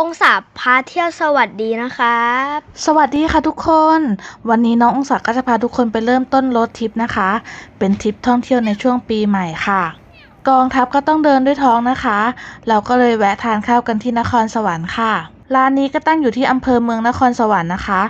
องศาพาเที่ยวสวัสดีนะครับ สวัสดีค่ะทุกคน วันนี้น้ององศาก็จะพาทุกคนไปเริ่มต้นรถทริปนะคะ เป็นทริปท่องเที่ยวในช่วงปีใหม่ค่ะ กองทัพก็ต้องเดินด้วยท้องนะคะ เราก็เลยแวะทานข้าวกันที่นครสวรรค์ค่ะ ร้านนี้ก็ตั้งอยู่ที่อำเภอเมืองนครสวรรค์นะคะ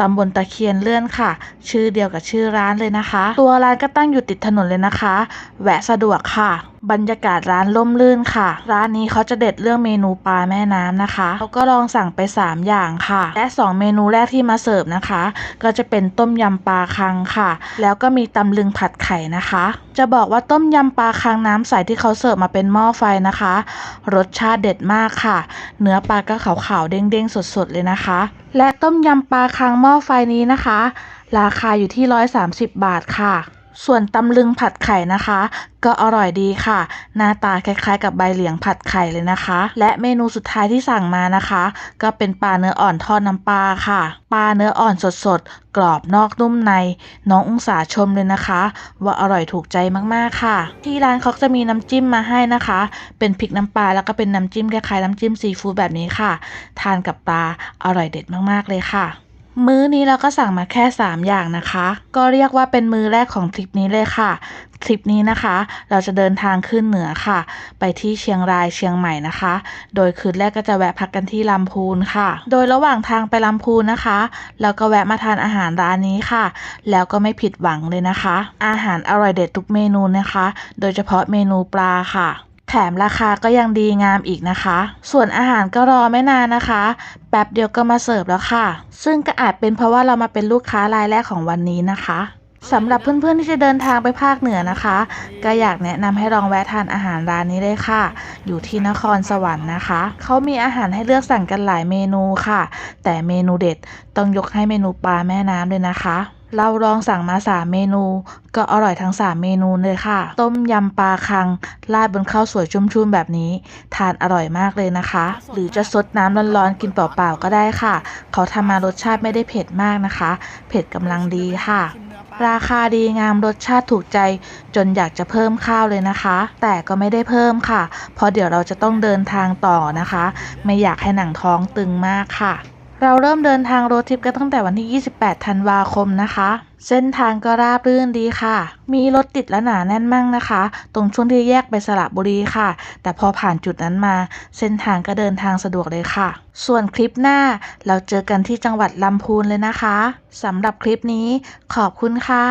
ตำบลตะเคียนเลื่อนค่ะ ชื่อเดียวกับชื่อร้านเลยนะคะ ตัวร้านก็ตั้งอยู่ติดถนนเลยนะคะ แวะสะดวกค่ะ บรรยากาศร้านล่มลื่นค่ะ ร้านนี้เขาจะเด็ดเรื่องเมนูปลาแม่น้ำนะคะเราก็ลองสั่งไป 3 อย่างค่ะ และ 2 เมนูแรกที่มาเสิร์ฟนะคะ ก็จะเป็นต้มยำปลาคังค่ะ แล้วก็มีตำลึงผัดไข่นะคะ จะบอกว่าต้มยำปลาคังน้ำใสที่เขาเสิร์ฟมาเป็นหม้อไฟนะคะ รสชาติเด็ดมากค่ะ เนื้อปลาก็ขาวๆเด้งๆ สดๆ เลยนะคะ และต้มยำปลาคางหม้อไฟนี้นะคะ ราคาอยู่ที่ 130 บาทค่ะ ส่วนตำลึงผัดไข่นะคะ ก็อร่อยดีค่ะ หน้าตาคล้ายๆ กับใบเหลียงผัดไข่เลยนะคะ และเมนูสุดท้ายที่สั่งมานะคะ ก็เป็นปลาเนื้ออ่อนทอดน้ำปลาค่ะ ปลาเนื้ออ่อนสดๆ กรอบนอกนุ่มใน น้ององศาชมเลยนะคะ ว่าอร่อยถูกใจมากๆค่ะ ที่ร้านเขาจะมีน้ำจิ้มมาให้นะคะ เป็นพริกน้ำปลาแล้วก็เป็นน้ำจิ้มคล้ายๆน้ำจิ้มซีฟู้ดแบบนี้ค่ะ ทานกับปลาอร่อยเด็ดมากๆเลยค่ะ มื้อนี้เราก็สั่งมาแค่ 3 อย่างนะคะ ก็เรียกว่าเป็นมื้อแรกของทริปนี้เลยค่ะ ทริปนี้นะคะ เราจะเดินทางขึ้นเหนือค่ะ ไปที่เชียงรายเชียงใหม่นะคะ โดยคืนแรกก็จะแวะพักกันที่ลำพูนค่ะ โดยระหว่างทางไปลำพูนนะคะ เราก็แวะมาทานอาหารร้านนี้ค่ะ แล้วก็ไม่ผิดหวังเลยนะคะ อาหารอร่อยเด็ดทุกเมนูนะคะ โดยเฉพาะเมนูปลาค่ะแถมราคาก็ยังดีงามอีกนะคะ ส่วนอาหารก็รอไม่นานนะคะ แป๊บเดียวก็มาเสิร์ฟแล้วค่ะ ซึ่งก็อาจเป็นเพราะว่าเรามาเป็นลูกค้ารายแรกของวันนี้นะคะสำหรับเพื่อนๆที่จะเดินทางไปภาคเหนือนะคะ ก็อยากแนะนำให้ลองแวะทานอาหารร้านนี้เลยค่ะ อยู่ที่นครสวรรค์นะคะ เขามีอาหารให้เลือกสั่งกันหลายเมนูค่ะ แต่เมนูเด็ดต้องยกให้เมนูปลาแม่น้ำเลยนะคะ เราลองสั่งมา3เมนู ก็อร่อยทั้ง3เมนูเลยค่ะ ต้มยำปลาคัง ราดบนข้าวสวยชุ่มๆแบบนี้ ทานอร่อยมากเลยนะคะ หรือจะซดน้ำร้อนๆกินเปล่าๆก็ได้ค่ะ เขาทำมารสชาติไม่ได้เผ็ดมากนะคะ เผ็ดกำลังดีค่ะ ราคาดีงามรสชาติถูกใจ จนอยากจะเพิ่มข้าวเลยนะคะ แต่ก็ไม่ได้เพิ่มค่ะ เพราะเดี๋ยวเราจะต้องเดินทางต่อนะคะ ไม่อยากให้หนังท้องตึงมากค่ะ เราเริ่มเดินทางรดทริปกันตั้งแต่วันที่ 28 ธันวาคมนะคะ เส้นทางก็ราบรื่นดีค่ะ มีรถติดและหนาแน่นมั่งนะคะ ตรงช่วงที่แยกไปสระบุรีค่ะ แต่พอผ่านจุดนั้นมา เส้นทางก็เดินทางสะดวกเลยค่ะ ส่วนคลิปหน้าเราเจอกันที่จังหวัดลำพูนเลยนะคะสำหรับคลิปนี้ขอบคุณค่ะ